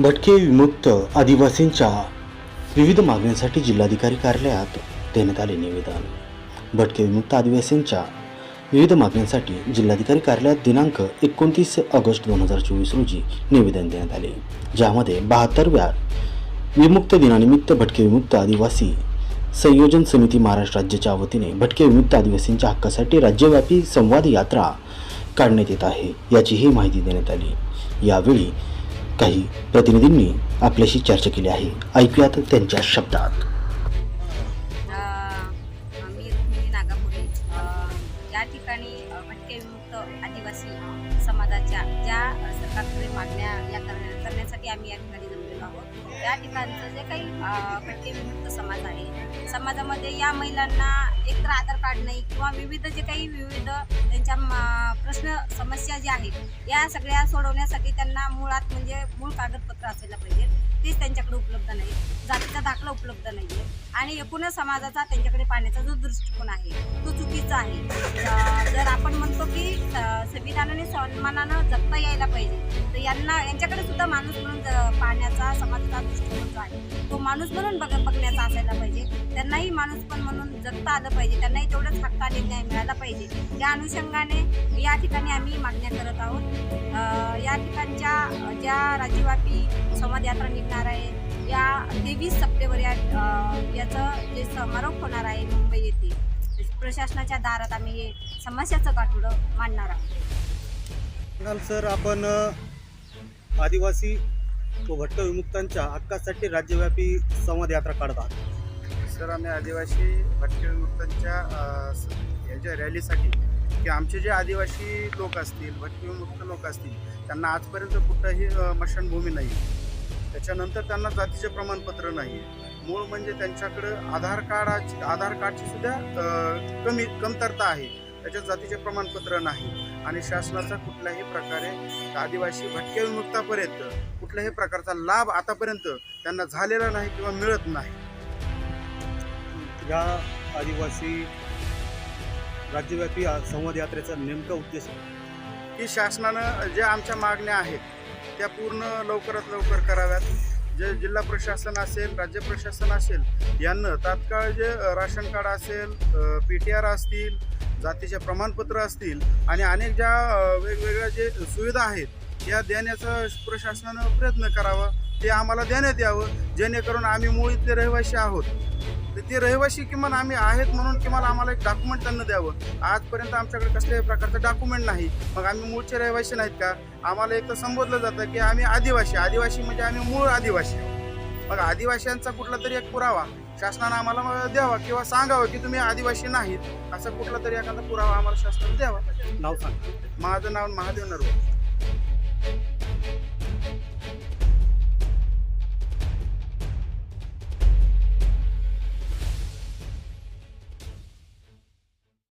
भटके विमुक्त आदिवासींच्या विविध मागण्यांसाठी जिल्हाधिकारी कार्यालयात देण्यात आले निवेदन. भटके विमुक्त आदिवासींच्या विविध मागण्यांसाठी जिल्हाधिकारी कार्यालयात दिनांक एकोणतीस ऑगस्ट दोन हजार चोवीस रोजी निवेदन देण्यात आले ज्यामध्ये बहात्तरव्या विमुक्त दिनानिमित्त भटके विमुक्त आदिवासी संयोजन समिती महाराष्ट्र राज्याच्या वतीने भटके विमुक्त आदिवासींच्या हक्कासाठी राज्यव्यापी संवाद यात्रा काढण्यात येत आहे याचीही माहिती देण्यात आली. यावेळी काही प्रतिनिधींनी आपल्याशी चर्चा केली आहे. ऐकूयात त्यांच्या शब्दात. ठिकाणी अ, भटके विमुक्त आदिवासी समाजाच्या ज्या सरकारकडे मागण्या या करण्यासाठी आम्ही या ठिकाणी जमलेलो आहोत. या ठिकाणचं जे काही अ, भटके विमुक्त समाज आहे समाजामध्ये या महिलांना एकतर आधार कार्ड नाही किंवा विविध जे काही विविध त्यांच्या प्रश्न समस्या ज्या आहेत या सगळ्या सोडवण्यासाठी त्यांना मुळात म्हणजे मूळ कागदपत्र असायला पाहिजे. तेच त्यांच्याकडे उपलब्ध नाही जातीचा दाखला उपलब्ध नाही आहे आणि एकूणच समाजाचा त्यांच्याकडे पाहण्याचा जो दृष्टिकोन आहे तो चुकीचा आहे. जर आपण म्हणतो की संविधानाने सन्मानानं जगता यायला पाहिजे तर यांना यांच्याकडे सुद्धा माणूस म्हणून पाहण्याचा समाजाचा दृष्टिकोन जो आहे तो माणूस म्हणून बघ बघण्याचा असायला पाहिजे. त्यांनाही माणूस पण म्हणून जगता आलं पाहिजे. त्यांनाही तेवढंच हक्काने न्याय मिळाला पाहिजे. या अनुषंगाने या ठिकाणी आम्ही मागण्या करत आहोत. या ठिकाणच्या ज्या राज्यव्यापी संवादयात्रा निघणार आहे या तेवीस सप्टेंबर या याचं जे समारोप होणार आहे मुंबई येथे प्रशासनाच्या दारात आम्ही हे समस्याचं गाठोडं मांडणार आहोत. सर आपण आदिवासी व भट्ट विमुक्तांच्या हक्कासाठी राज्यव्यापी संवाद यात्रा काढत आहात. सर आम्ही आदिवासी भटके विमुक्तांच्या याच्या रॅलीसाठी की आमचे जे आदिवासी लोक असतील भटके विमुक्त लोक असतील त्यांना आजपर्यंत कुठंही मशानभूमी नाही. त्याच्यानंतर त्यांना जातीचे प्रमाणपत्र नाही. मूळ म्हणजे त्यांच्याकडं आधार कार्डाची आधार कार्डची सुद्धा कमी कमतरता आहे. त्याच्यात जातीचे प्रमाणपत्र नाही. आणि शासनाचा कुठल्याही प्रकारे आदिवासी भटके विमुक्तापर्यंत कुठल्याही प्रकारचा लाभ आतापर्यंत त्यांना झालेला नाही किंवा मिळत नाही. या आदिवासी राज्यव्यापी संवाद यात्रेचा नेमका उद्देश की शासनानं ज्या आमच्या मागण्या आहेत त्या पूर्ण लवकरात लवकर कराव्यात. जे जिल्हा प्रशासन असेल राज्य प्रशासन असेल यांना तात्काळ जे राशन कार्ड असेल पी टी आर असतील जातीचे प्रमाणपत्र असतील आणि अनेक ज्या वेगवेगळ्या जे सुविधा आहेत या देण्याचा प्रशासनानं प्रयत्न करावा ते आम्हाला देण्यात यावं जेणेकरून आम्ही मूळ इथले रहिवासी आहोत. तर ते रहिवासी किमान आम्ही आहेत म्हणून किमान आम्हाला एक डॉक्युमेंट त्यांना द्यावं. आजपर्यंत आमच्याकडे कसल्याही प्रकारचं डॉक्युमेंट नाही. मग आम्ही मूळचे रहिवासी नाहीत का? आम्हाला एक तर संबोधलं जातं की आम्ही आदिवासी. आदिवासी म्हणजे आम्ही मूळ आदिवासी मग आदिवासींचा कुठला तरी एक पुरावा शासनानं आम्हाला द्यावा किंवा सांगावं की तुम्ही आदिवासी नाहीत. असा कुठला तरी एखादा पुरावा आम्हाला शासनानं द्यावा. नाव सांग. माझं नाव महादेव नरवळ